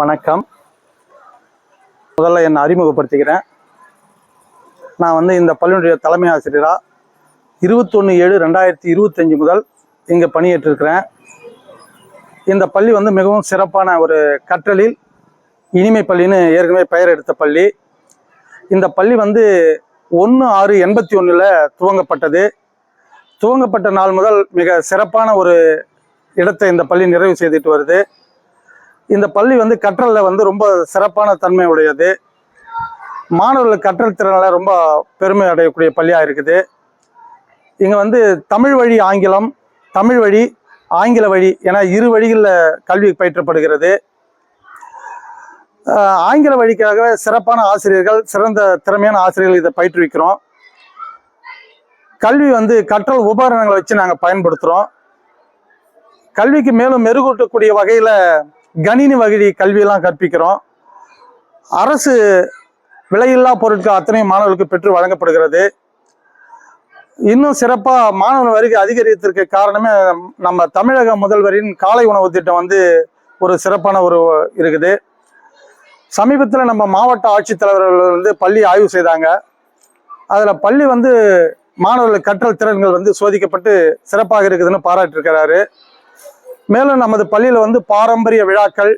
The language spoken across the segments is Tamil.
வணக்கம். முதல்ல என்னை அறிமுகப்படுத்திக்கிறேன். நான் வந்து இந்த பள்ளியினுடைய தலைமை ஆசிரியராக இருபத்தொன்று ஏழு ரெண்டாயிரத்தி இருபத்தஞ்சி முதல் இங்கே பணியேற்றிருக்கிறேன். இந்த பள்ளி வந்து மிகவும் சிறப்பான ஒரு கற்றலில் இனிமை பள்ளின்னு ஏற்கனவே பெயர் எடுத்த பள்ளி. இந்த பள்ளி வந்து ஒன்று ஆறு எண்பத்தி ஒன்றில் துவங்கப்பட்டது. துவங்கப்பட்ட நாள் முதல் மிக சிறப்பான ஒரு இடத்தை இந்த பள்ளி நிறைவு செய்துட்டு வருது. இந்த பள்ளி வந்து கற்றலில் வந்து ரொம்ப சிறப்பான தன்மை உடையது. மாணவர்கள் கற்றல் திறனில் ரொம்ப பெருமை அடையக்கூடிய பள்ளியாக இருக்குது. இங்கே வந்து தமிழ் வழி ஆங்கிலம் தமிழ் வழி ஆங்கில வழி என இரு வழிகளில் கல்வி பயிற்றப்படுகிறது. ஆங்கில வழிக்காக சிறப்பான ஆசிரியர்கள் சிறந்த திறமையான ஆசிரியர்கள் இதை பயிற்றுவிக்கிறோம். கல்வி வந்து கற்றல் உபகரணங்களை வச்சு நாங்கள் பயன்படுத்துகிறோம் கல்விக்கு மேலும் மெருகூட்டக்கூடிய வகையில் கணினி வகை கல்வியெல்லாம் கற்பிக்கிறோம். அரசு விலையில்லா பொருட்கள் அத்தனை மாணவர்களுக்கு பெற்று வழங்கப்படுகிறது. இன்னும் சிறப்பாக மாணவர் வருகை அதிகரித்திருக்க காரணமே நம்ம தமிழக முதல்வரின் காலை உணவு திட்டம் வந்து ஒரு சிறப்பான ஒரு இருக்குது. சமீபத்தில் நம்ம மாவட்ட ஆட்சித்தலைவர்கள் வந்து பள்ளி ஆய்வு செய்தாங்க. அதில் பள்ளி வந்து மாணவர்கள் கற்றல் திறன்கள் வந்து சோதிக்கப்பட்டு சிறப்பாக இருக்குதுன்னு பாராட்டியிருக்கிறாரு. மேலும் நமது பள்ளியில் வந்து பாரம்பரிய விழாக்கள்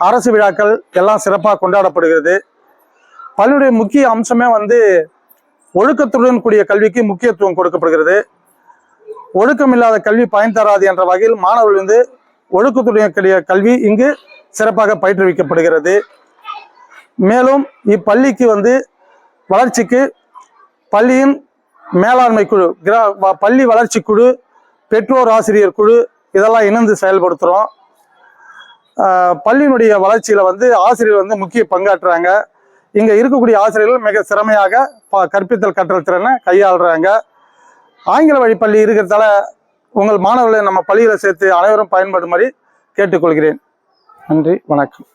அரசு விழாக்கள் எல்லாம் சிறப்பாக கொண்டாடப்படுகிறது. பள்ளியுடைய முக்கிய அம்சமே வந்து ஒழுக்கத்துடன் கூடிய கல்விக்கு முக்கியத்துவம் கொடுக்கப்படுகிறது. ஒழுக்கம் இல்லாத கல்வி பயன் தராது என்ற வகையில் மாணவர்கள் வந்து ஒழுக்கத்துடன் கூடிய கல்வி இங்கு சிறப்பாக பயிற்றுவிக்கப்படுகிறது. மேலும் இப்பள்ளிக்கு வந்து வளர்ச்சிக்கு பள்ளியின் மேலாண்மை குழு கிரா பள்ளி வளர்ச்சி குழு பெற்றோர் ஆசிரியர் குழு இதெல்லாம் இணைந்து செயல்படுத்துகிறோம் பள்ளியினுடைய வளர்ச்சியில் வந்து ஆசிரியர் வந்து முக்கிய பங்காற்றுறாங்க. இங்கே இருக்கக்கூடிய ஆசிரியர்கள் மிக சிறமையாக ப- கற்பித்தல் கற்றல் திறனை கையாளுறாங்க. ஆங்கில வழி பள்ளி இருக்கிறதால உங்கள் மாணவர்களை நம்ம பள்ளியில் சேர்த்து அனைவரும் பயன்படுமாறு கேட்டுக்கொள்கிறேன். நன்றி வணக்கம்.